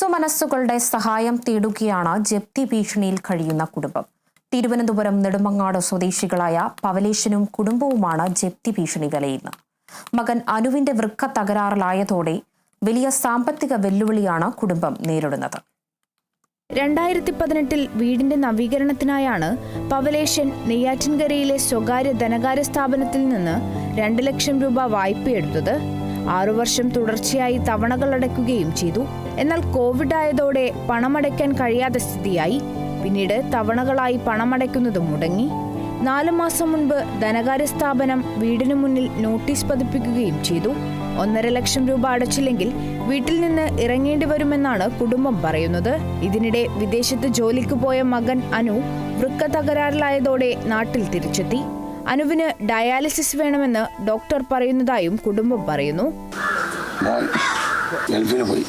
സുമനസ്സുകളുടെ സഹായം തേടുകയാണ് ജപ്തി ഭീഷണിയിൽ കഴിയുന്ന കുടുംബം. തിരുവനന്തപുരം നെടുമങ്ങാട് സ്വദേശികളായ പവലേശനും കുടുംബവുമാണ് ജപ്തി ഭീഷണി വലയുന്നത് മകൻ അനുവിന്റെ വൃക്ക തകരാറിലായതോടെ വലിയ സാമ്പത്തിക വെല്ലുവിളിയാണ് കുടുംബം നേരിടുന്നത്. രണ്ടായിരത്തി പതിനെട്ടിൽ വീടിന്റെ നവീകരണത്തിനായാണ് പവലേശൻ നെയ്യാറ്റിൻകരയിലെ സ്വകാര്യ ധനകാര്യ സ്ഥാപനത്തിൽ നിന്ന് രണ്ട് ലക്ഷം രൂപ വായ്പയെടുത്തത് ആറു വർഷം തുടർച്ചയായി തവണകൾ അടയ്ക്കുകയും ചെയ്തു. എന്നാൽ കോവിഡ് ആയതോടെ പണമടയ്ക്കാൻ കഴിയാത്ത സ്ഥിതിയായി. പിന്നീട് തവണകളായി പണമടയ്ക്കുന്നത് മുടങ്ങി. നാലു മാസം മുൻപ് ധനകാര്യ സ്ഥാപനം വീടിനു മുന്നിൽ നോട്ടീസ് പതിപ്പിക്കുകയും ചെയ്തു. ഒന്നര ലക്ഷം രൂപ അടച്ചില്ലെങ്കിൽ വീട്ടിൽ നിന്ന് ഇറങ്ങേണ്ടി വരുമെന്നാണ് കുടുംബം പറയുന്നത്. ഇതിനിടെ വിദേശത്ത് ജോലിക്ക് പോയ മകൻ അനു വൃക്ക തകരാറിലായതോടെ നാട്ടിൽ തിരിച്ചെത്തി. അനുവിന് ഡയാലിസിസ് വേണമെന്ന് ഡോക്ടർ പറയുന്നതായും കുടുംബം പറയുന്നു. ഗൾഫിൽ പോയി.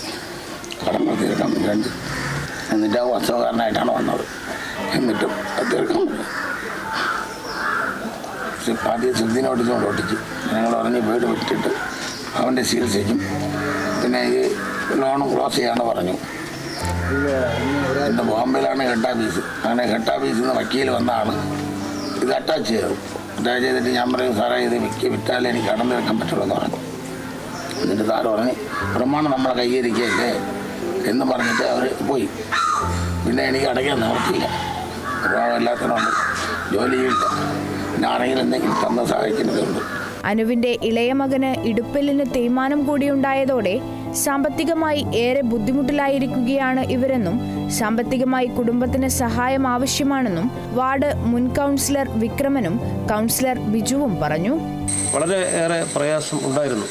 എന്നിട്ട് വന്നത്. ഞങ്ങൾ വീട് പിന്നെ ഈ ലോൺ ക്ലോസ് ചെയ്യാന്ന് പറഞ്ഞു. എന്റെ ബോംബെയിലാണ് ഹെഡ് ഓഫീസ്. അങ്ങനെ ഹെഡ് ഓഫീസിൽ നിന്ന് വക്കീൽ വന്നാണ് ഇത് അറ്റാച്ച് ചെയ്തു. അറ്റാച്ച് ചെയ്തിട്ട് ഞാൻ പറയും സാറേ ഇത് വിൽക്കി വിറ്റാലേ എനിക്ക് കടന്നു വെക്കാൻ പറ്റുള്ളൂ എന്ന് പറഞ്ഞു. എന്നിട്ട് സാറ് പറഞ്ഞ് പ്രമാണം നമ്മളെ കയ്യിരിക്കല്ലേ എന്ന് പറഞ്ഞിട്ട് അവർ പോയി. പിന്നെ എനിക്ക് അടയ്ക്കാൻ നിവർത്തിയില്ല. പ്രമാണം ജോലി ജോലിയില്ല പിന്നെ ആരെങ്കിലും എന്തെങ്കിലും തന്ന സഹായിക്കുന്നതുണ്ട് അനുവിന്റെ ഇളയ മകന് ഇടുപ്പലിന് തേയ്മാനം കൂടിയുണ്ടായതോടെ സാമ്പത്തികമായി ഏറെ ബുദ്ധിമുട്ടിലായിരിക്കുകയാണ് ഇവരെന്നും സാമ്പത്തികമായി കുടുംബത്തിന് സഹായം ആവശ്യമാണെന്നും വാർഡ് മുൻ കൗൺസിലർ വിക്രമനും കൗൺസിലർ ബിജുവും പറഞ്ഞു. വളരെ ഏറെ പ്രയാസം ഉണ്ടായിരുന്നു.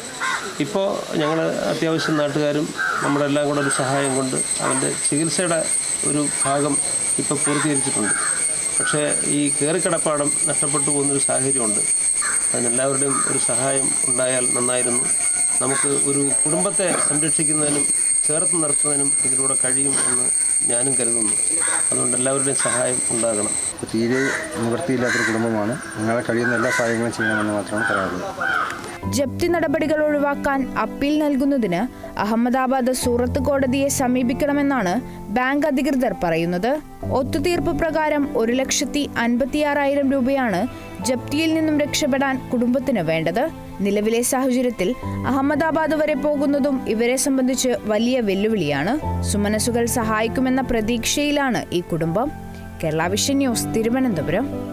ഇപ്പോൾ ഞങ്ങൾ അത്യാവശ്യം നാട്ടുകാരും നമ്മളെല്ലാം കൂടെ ഒരു സഹായം കൊണ്ട് അവന്റെ ചികിത്സയുടെ ഒരു ഭാഗം ഇപ്പോൾ പൂർത്തീകരിച്ചിട്ടുണ്ട്. പക്ഷേ ഈ കയറിക്കിടപ്പാടം നഷ്ടപ്പെട്ടു പോകുന്നൊരു സാഹചര്യമുണ്ട്. അതിനെല്ലാവരുടെയും ഒരു സഹായം ഉണ്ടായാൽ നന്നായിരുന്നു. നമുക്ക് ഒരു കുടുംബത്തെ സംരക്ഷിക്കുന്നതിനും ചേർത്ത് നിർത്തുന്നതിനും ഇതിലൂടെ കഴിയും എന്ന് ഞാനും കരുതുന്നു. അതുകൊണ്ട് എല്ലാവരുടെയും സഹായം ഉണ്ടാകണം. തീരെ നിവൃത്തിയില്ലാത്തൊരു കുടുംബമാണ്. നിങ്ങളെ കഴിയുന്ന എല്ലാ സഹായങ്ങളും ചെയ്യണമെന്ന് മാത്രമാണ് പറയാറുള്ളത് ജപ്തി നടപടികൾ ഒഴിവാക്കാൻ അപ്പീൽ നൽകുന്നതിന് അഹമ്മദാബാദ് സൂറത്ത് കോടതിയെ സമീപിക്കണമെന്നാണ് ബാങ്ക് അധികൃതർ പറയുന്നത്. ഒത്തുതീർപ്പ് പ്രകാരം ഒരു ലക്ഷത്തി അൻപത്തിയാറായിരം രൂപയാണ് ജപ്തിയിൽ നിന്നും രക്ഷപ്പെടാൻ കുടുംബത്തിന് വേണ്ടത്. നിലവിലെ സാഹചര്യത്തിൽ അഹമ്മദാബാദ് വരെ പോകുന്നതും ഇവരെ സംബന്ധിച്ച് വലിയ വെല്ലുവിളിയാണ്. സുമനസുകൾ സഹായിക്കുമെന്ന പ്രതീക്ഷയിലാണ് ഈ കുടുംബം. Kerala vision news Thiruvananthapuram.